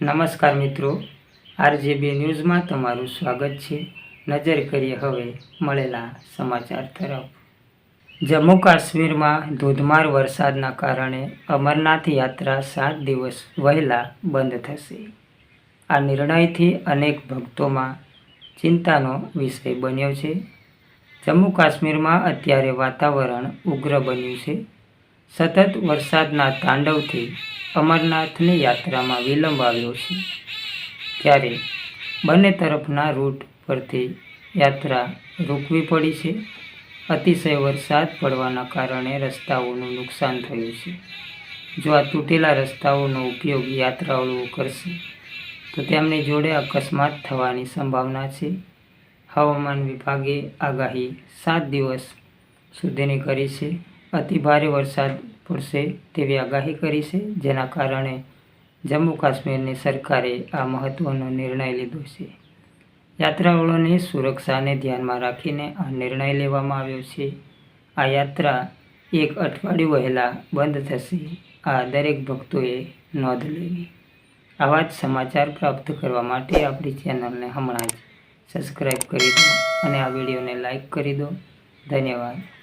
નમસ્કાર મિત્રો. આરજેબી ન્યૂઝમાં તમારું સ્વાગત છે. નજર કરીએ હવે મળેલા સમાચાર તરફ. જમ્મુ કાશ્મીરમાં ધોધમાર વરસાદના કારણે અમરનાથ યાત્રા સાત દિવસ વહેલા બંધ થશે. આ નિર્ણયથી અનેક ભક્તોમાં ચિંતાનો વિષય બન્યો છે. જમ્મુ કાશ્મીરમાં અત્યારે વાતાવરણ ઉગ્ર બન્યું છે. સતત વરસાદના તાંડવથી અમરનાથની યાત્રામાં વિલંબ આવ્યો છે. ત્યારે બંને તરફના રૂટ પરથી યાત્રા રોકવી પડી છે. અતિશય વરસાદ પડવાના કારણે રસ્તાઓનું નુકસાન થયું છે. જો આ તૂટેલા રસ્તાઓનો ઉપયોગ યાત્રાળુઓ કરશે, તો તેમની જોડે અકસ્માત થવાની સંભાવના છે. હવામાન વિભાગે આગાહી સાત દિવસ સુધીની કરી છે. અતિ ભારે વરસાદ પડશે તેવી આગાહી કરી છે, જેના કારણે જમ્મુ કાશ્મીરની સરકારે આ મહત્ત્વનો નિર્ણય લીધો છે. યાત્રાળુઓની સુરક્ષાને ધ્યાનમાં રાખીને આ નિર્ણય લેવામાં આવ્યો છે. આ યાત્રા એક અઠવાડિયું વહેલા બંધ થશે. આ દરેક ભક્તોએ નોંધ લેવી. આવા જ સમાચાર પ્રાપ્ત કરવા માટે આપણી ચેનલને હમણાં જ સબસ્ક્રાઈબ કરી દો અને આ વિડીયોને લાઈક કરી દો. ધન્યવાદ.